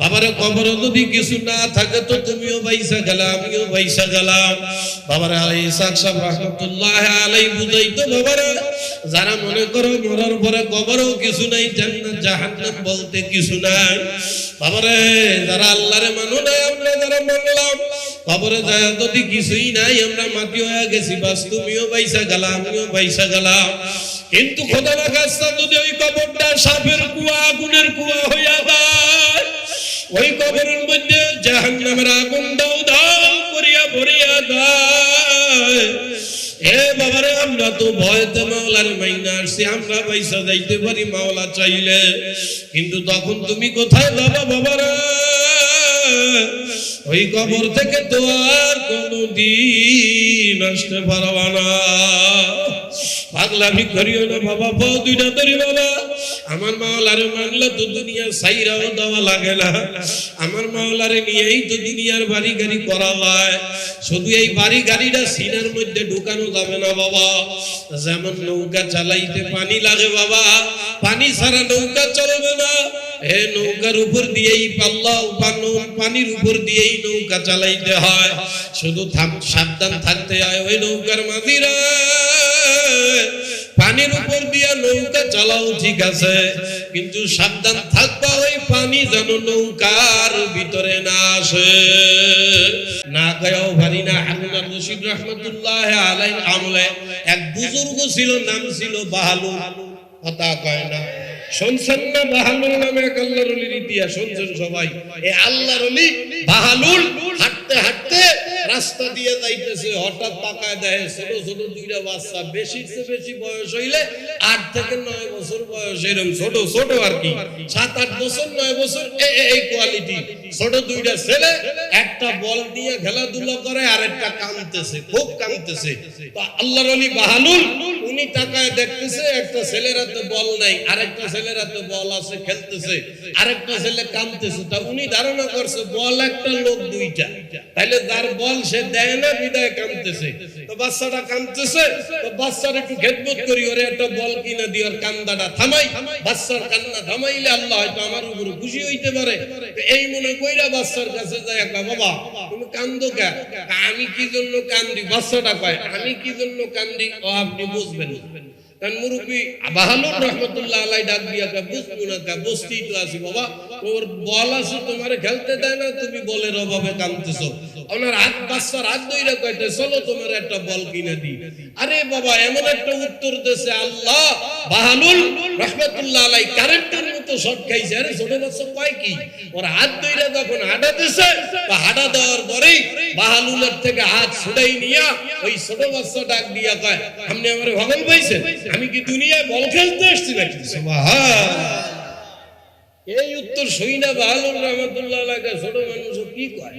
বাবারে কবরে যদি কিছু না থাকে তো তুমিও বাইসা গেলা, আমিও বাইসা গেলাম। বাবারে রহমতুল্লাহ আলাই বুঝাইতো, বাবারে, যারা মনে করো মরার পরে কবরেও কিছু নাই, জান্নাত, জাহান্নাম বলতে কিছু নাই। বাবারে, যারা আল্লাহরে মানো না আমরা যারা মানলাম, কবরে যায় যদি কিছুই নাই, আমরা মাটি হয়ে গেছি, বাস তুমিও বাইসা গেলাম আমিও বাইসা গেলাম। কিন্তু খোদা লাগাস্তা যদি ওই কবরটা সাপের কুয়া, আগুনের কুয়া হইয়া যায় ওই কবরের মধ্যে জাহান্নামের আগুন দাও দাও করিয়া ভরিয়া দেয় এ বাবারে আমরা তো ভয়তে মাওলার মাইনা আসছি আমরা পয়সা যাইতে পারি মাওলা চাইলে কিন্তু তখন তুমি কোথায় যাবা বাবারা ওই কবর থেকে তো আর কোনদিন আসতে পারবা না পাগলামি করিও না বাবা, বউ দুইটা ধরি বাবা। আমার মাওলারে মানলে তো দুনিয়া সাইরাও দেওয়া লাগে না। আমার মাওলারে নিয়েই তো দুনিয়ার বাড়ি গাড়ি করা হয়। শুধু এই বাড়ি গাড়িটা সিনার মধ্যে ঢুকানো যাবে না বাবা। যেমন নৌকা চালাইতে পানি লাগে বাবা। পানি ছাড়া নৌকা চলবে না। এ নৌকার উপর দিয়েই পাল্লা পানির উপর দিয়েই নৌকা চালাইতে হয়। শুধু সাবধান থাকতে হয় ওই নৌকার মাঝিরা। পানির উপর দিয়ে নৌকা চালাও, ঠিক আছে? কিন্তু সাবধান থাকবা, ওই পানি যেন নৌকার ভিতরে না আসে। না গয়াও ভারি না হারুনা রশিদ রহমতুল্লাহ আলাই আমলে এক বুজুর্গ ছিল, নাম ছিল বাহালু কথা কয় না। শুনছেন না বাহালুল নামে এক আল্লাহর ইতিহাস? শুনছেন সবাই? এই আল্লাহর বাহালুল, হাঁটতে হাঁটতে রাস্তা দিয়ে যাইতেছে, হঠাৎ তাকায় দেয়, ছোট ছোট দুইটা বাচ্চা। বেশি বেশি বয়স হইলে আট থেকে নয় বছর বয়স এরকম ছোট ছোট আর কি। সাত, আট বছর, নয় বছর এই কোয়ালিটি ছোট দুইটা ছেলে, একটা বল দিয়ে খেলাধুলা করে আর একটা কামতেছে খুব কামতেছে তো আল্লাহর অলি বাহালুল উনি তাকায় দেখতেছে, একটা ছেলের হাতে বল নাই, আরেকটা ছেলের হাতে বল আছে, খেলতেছে, আরেকটা ছেলে কামতেছে তা উনি ধারণা করছে, বল একটা লোক দুইটা। তাইলে যার বল সে দেয় না, বিদায় কামতেছে। তো বাচ্চাটা কামতেছে, তো বাচ্চার একটু খেদমত করি, ওরে একটা বল কিনে দিয়ে ওর কান্দাটা থামাই। বাচ্চার কান্না থামাইলে আল্লাহ হয়তো আমার উপরে খুশি হইতে পারে। এই মনে কইরা বাচ্চার কাছে যায় বাবা, তুমি কান্দো আমি কি জন্য কান্দি? বাচ্চাটা কয়, আমি কি জন্য কান্দি? ও, আপনি বুঝবেন কারণ মুরব্বী বাহালুর রহমতুল্লাহ আলাই ডাক বুঝব না তো বাবা। ওর বল খেলতে দেয় না, তুমি বলের অভাবে দইরা চলো তোমার একটা বল কিনে দি আরে বাবা, এমন একটা উত্তর দেশে আল্লাহ। বাহালুল রহমতুল্লাহ আলাই কারেন্টের মতো সব খাইছে। আরে ছোট বাচ্চা কয় কি? ওর হাত ধইরা যখন হাঁটা দিছে হাঁটা দেওয়ার পরেই বাহালুলের থেকে হাত ছুটাই নিয়া ওই ছোট বাচ্চা ডাক দিয়া কয়, আপনি আমার ভগল পাইছে আমি কি দুনিয়ায় বল খেলতে আসছি নাকি? এই উত্তর সইনা বাহালুর রহমতুল্লাহ ছোট মানুষ কি কয়?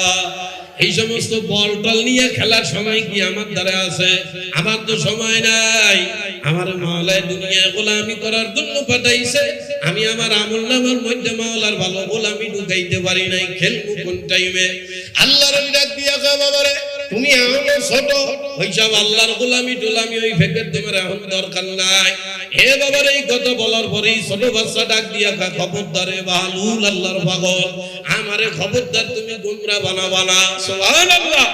এই সমস্ত বল টল নিয়ে খেলার সময় কি আমার দ্বারা আছে? আমার তো সময় নাই। আমার মাওলায় দুনিয়া গোলামি করার জন্য পাঠাইছে। আমি আমার আমল নামার মধ্যে মাওলার ভালো গোলামি ঢুকাইতে পারি নাই। খেলব কোন টাইমে আল্লাহর ডাক দিয়া বাবারে তুমি এখনও ছোট আল্লাহর গোলামি টোলামি, ওই ফেকের তোমার এখন দরকার নাই। হে বাবার এই কথা বলার পরেই ছোট বাচ্চা ডাক দিয়া খবরদারে বাহালুল আল্লাহর পাগল, আমারে খবরদার তুমি গুমরা বানাবা না। সুবহানাল্লাহ।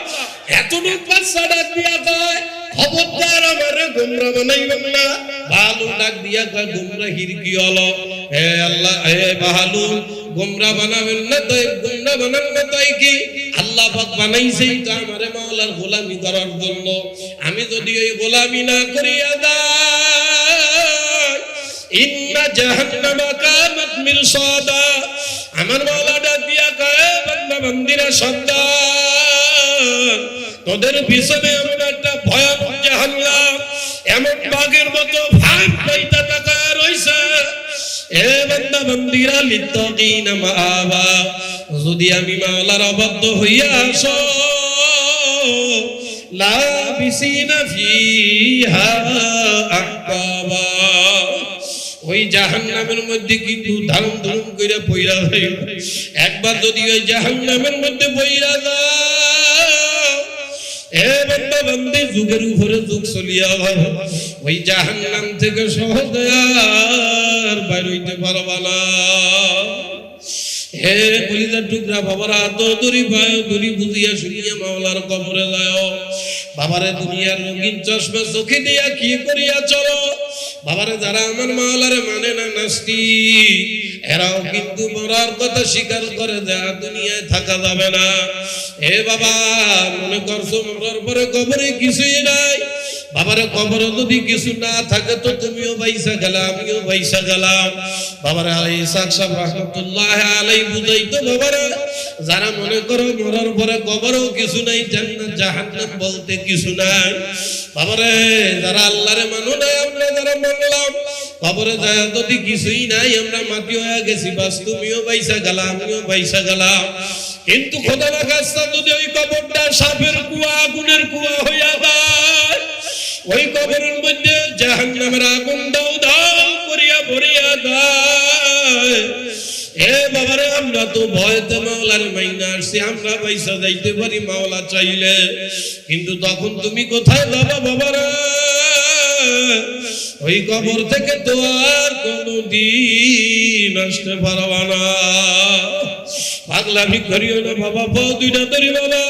এতটুক বাচ্চা ডাক দিয়া কয়, খবরদার আমারে গুমরা বানাইবেন না। বাহালুল ডাক দিয়া কয়, গুমরা হিরকি হলো। হে আল্লাহ, হে বাহালুল গুমরা বানাবেন না, তাই গুমরা বানান না, তাই কি? আল্লাহ পাক বানাইছেই তো আমারে মাওলার গোলামি করার জন্য। আমি যদি ওই গোলামি না করিয়া দাই ইন্না জাহান্নামা কানাত মিরসাদা। আমার মাওলা ডাক দিয়া কয় বান্দা বান্দা, বান্দিরা, সাবধান। তোদের পিছনে এমন একটা ভয়ানক জাহান্নাম, এমন বাঘের মতো বান্দিরা লিত্তাকিনা যদি আমি মাওলার অবাধ্য হইয়া আসো লাবিসিনা ফিহা আহকাবা ওই জাহান্নামের মধ্যে কিন্তু ধারণ ধারণ কইরা পইরা যায় একবার যদি ওই জাহান্নামের মধ্যে পইরা যাও এ বান্দা, যুগের উপরে যুগ চলিয়া ভালো ওই জাহান্নাম থেকে সহজে আর বাইর হইতে পারবা না। হে কলিজার টুকরা, বাবারা তো দড়ি পায় দড়ি বুঝিয়া শুনিয়া মাওলার কবরে যায়। বাবারে, দুনিয়ার রঙিন চশমা চোখে দিয়া কি করিয়া চলো? বাবারে, যারা আমার মাওলারে মানে না নাস্তি এরাও কিন্তু মরার কথা স্বীকার করে যে দুনিয়ায় থাকা যাবে না। এ বাবা, মনে করছ মরার পরে কবরে কিছুই নাই? বাবারে কবর যদি কিছু না থাকে তো তুমিও বাইসা গেলা, আমিও বাইসা গেলাম। বাবারে ইসাক রহমতুল্লাহ আলাই বুঝাইতো, বাবারে, যারা মনে করো মরার পরে কবরও কিছু নাই জাহান্নাম বলতে কিছু নাই। বাবারে, যারা আল্লাহরে মানো নাই, আমরা যারা মানলাম, কবরে যায় যদি কিছুই নাই, আমরা মাটি হয়ে গেছি, বাস তুমিও বাইসা গেলা, আমিও বাইসা গেলাম। কিন্তু খোদা কাজটা যদি ওই কবরটা সাপের কুয়া, আগুনের কুয়া হইয়া যায় ওই কবরের মধ্যে জাহান্নামের আগুন দাও দাও করিয়া ভরিয়া দেয় এ বাবারে আমরা তো ভয়তে মাওলার মাইনা আসছি আমরা পয়সা যাইতে পারি মাওলা চাইলে কিন্তু তখন তুমি কোথায় বাবা বাবারা ওই কবর থেকে তো আর কোনদিন আসতে পারবা না পাগলামি করিও না বাবা পাও দুইটা ধরি বাবা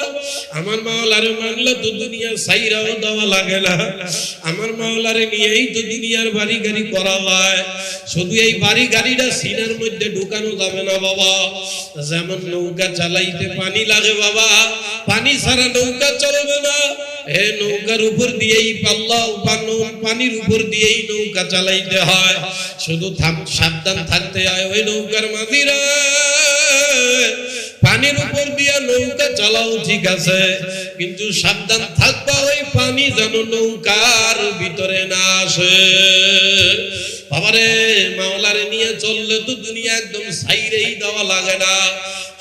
আমার মাওলারে মানলে তো দুনিয়া সাইরাও দেওয়া লাগে না। আমার মাওলারে নিয়েই তো দুনিয়ার বাড়ি গাড়ি করা হয়। শুধু এই বাড়ি গাড়িটা সিনার মধ্যে ঢুকানো যাবে না বাবা। যেমন নৌকা চালাইতে পানি লাগে বাবা। পানি ছাড়া নৌকা চলবে না। এ নৌকার উপর দিয়েই পাল্লা পানির উপর দিয়েই নৌকা চালাইতে হয়। শুধু সাবধান থাকতে হয় ওই নৌকার মাঝিরা। চালাও ঠিক আছে, কিন্তু সাবধান থাকবা ওই পানি যেন নৌকার ভিতরে না আসে। বাবারে, মাওলারে নিয়ে চললে তো দুনিয়া একদম সাইরেই দেওয়া লাগে না।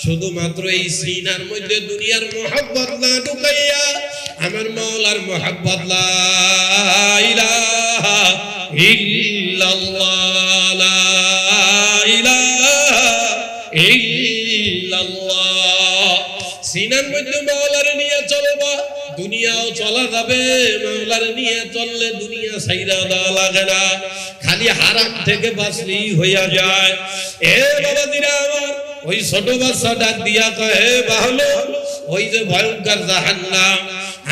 শুধুমাত্র এই সিনার মধ্যে দুনিয়ার মোহাব্বত না ঢুকাইয়া আমার মাওলার মোহাব্বত লা ইলাহা ইল্লাল্লাহ। চলা যাবে মাওলারে নিয়ে চললে দুনিয়া সাইরা দেওয়া লাগে না। খালি হারাম থেকে বাঁচলেই হইয়া যায়। এ বাবা দিরা আমার, ওই ছোট বাচ্চা ডাক দিয়া কহে বাহলো, ওই যে ভয়ঙ্কর জাহান্নাম,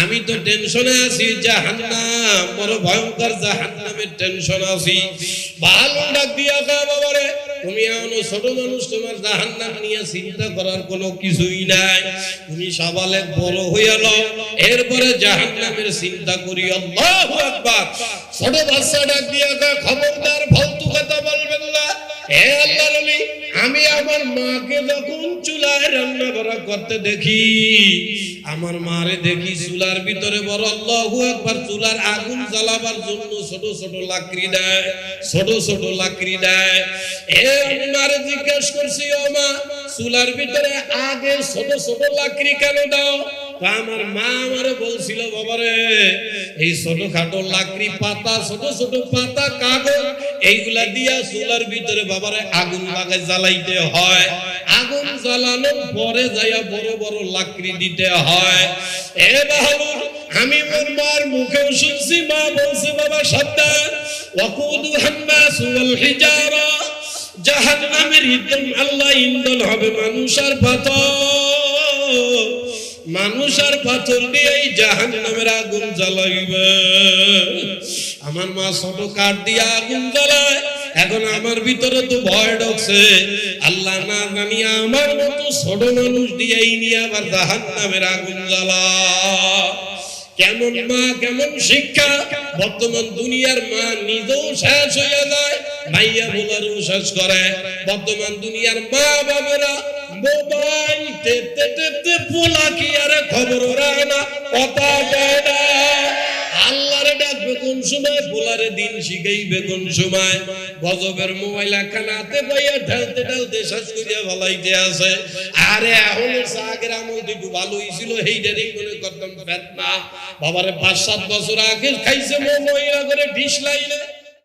আমি তো টেনশনে আছি, জাহান্নাম, বড় ভয়ঙ্কর জাহান্নামের টেনশন আছি। ভালো ডাক দিয়া কয়, বাবারে তুমি ছোট মানুষ, তোমার নিয়ে চিন্তা করার কিছুই নাই। তুমি বড় লও এরপরে জাহান্নামের চিন্তা করি, আল্লাহু আকবার। ছোট বাচ্চা ডাক দিয়া খবরদার কথা বলবেন না। হে আল্লাহ নবী, আমি আমার মাকে যখন চুলায় রান্না করা করতে দেখি আমার মারে দেখি চুলার ভিতরে বড় আল্লাহু একবার চুলার আগুন জ্বালাবার জন্য ছোট ছোট লাকড়ি দেয়, ছোট ছোট লাকড়ি দেয়। এ আমি মারে জিজ্ঞেস করছি, ও মা, চুলার ভিতরে আগে ছোট ছোট লাকড়ি কেন দাও? আমার মা আমারে বলছিল, বাবারে, এই ছোট খাটো লাকড়ি পাতা, ছোট ছোট পাতা, কাগজ, এইগুলা দিয়া চুলার ভিতরে বাবারে আগুন লাগাই জ্বালাইতে হয়। আগুন জ্বালানোর পরে যাইয়া বড় বড় লাকড়ি দিতে হয়। এ বাহাদুর, আমি মার মুখেও শুনছি, মা বলছে, বাবা, সাবধান। ওয়াকুদু হান্নাস ওয়াল হিজারা। জাহান্নামের ইন্ধন আল্লাহ ইন্ধন হবে মানুষ আর পাথর। মানুষ আর পাথর দিয়ে এই জাহান নামের আগুন জ্বালাইবে। আমার মা ছোট কাঠ দিয়ে আগুন জ্বালায়, এখন আমার ভিতরে তো ভয় ঢুকছে। আল্লাহ না জানি আমার মতো ছোট মানুষ দিয়েই নিয়ে আবার জাহান নামের আগুন জ্বালা কেমন মা, কেমন শিক্ষা? বর্তমান দুনিয়ার মা নিজেও শেষ হয়ে যায় ভাইয়া বোনারও শেষ করে। বর্তমান দুনিয়ার মা বাবেরা মোবাইল খবর রায় না, কথা ডাকবে কোন সময় পোলারে দিন শিখাইবে, কোন সময়? গজবের মোবাইল একখানা হাতে পাইয়া ঢালতে ঢালতে শেষ করিয়া ভালাইতে আছে। আরে এখন আগের আমল তো একটু ভালো হয়েছিল সেইটারই মনে করতাম ফেতনা। বাবারে পাঁচ সাত বছর আগে খাইছে মহিলা করে ঢিস লাইলে